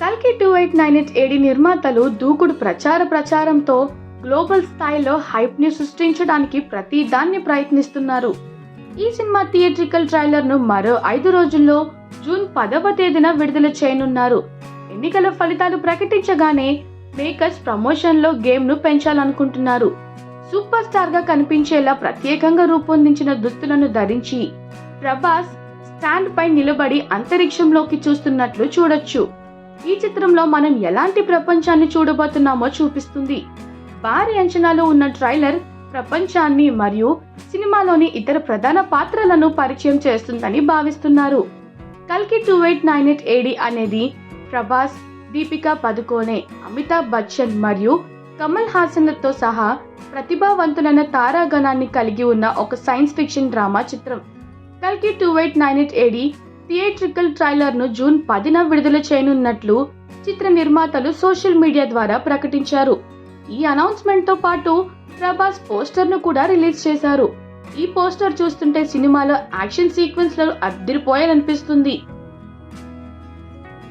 కల్కి two eight nine eight AD నిర్మాతలు దూకుడు ప్రచార ప్రచారంతో గ్లోబల్ స్థాయిలో హైప్ని సృష్టించడానికి ప్రతి దాన్ని ప్రయత్నిస్తున్నారు. ఈ సినిమా థియేట్రికల్ ట్రైలర్ను మరో ఐదు రోజుల్లో జూన్ పదవ తేదీన విడుదల చేయనున్నారు. ఎన్నికల ఫలితాలు ప్రకటించగానే మేకర్స్ ప్రమోషన్లో గేమ్ను పెంచాలనుకుంటున్నారు. సూపర్ స్టార్గా కనిపించేలా ప్రత్యేకంగా రూపొందించిన దుస్తులను ధరించి ప్రభాస్ స్టాండ్ పై నిలబడి అంతరిక్షంలోకి చూస్తున్నట్లు చూడొచ్చు. ఈ చిత్రంలో మనం ఎలాంటి ప్రపంచాన్ని చూడబోతున్నామో చూపిస్తుంది. భారీ అంచనాలు ఉన్న ట్రైలర్ ప్రపంచాన్ని మరియు సినిమాలోని ఇతర ప్రధాన పాత్రలను పరిచయం చేస్తుందని భావిస్తున్నారు. కల్కి two eight nine eight AD అనేది ప్రభాస్ దీపికా పదుకోనే అమితాబ్ బచ్చన్ మరియు కమల్ హాసన్లతో సహా ప్రతిభావంతులైన తారాగణాన్ని కలిగి ఉన్న ఒక సైన్స్ ఫిక్షన్ డ్రామా చిత్రం. కల్కి two eight nine eight AD theatrical ట్రైలర్ను June పదిన విడుదల చేయనున్నట్లు చిత్ర నిర్మాతలు సోషల్ మీడియా ద్వారా ప్రకటించారు. ఈ అనౌన్స్మెంట్తో పాటు ప్రభాస్ పోస్టర్ను కూడా రిలీజ్ చేశారు. ఈ పోస్టర్ చూస్తుంటే సినిమాలో యాక్షన్ సీక్వెన్స్లు అద్దరిపోయాలనిపిస్తుంది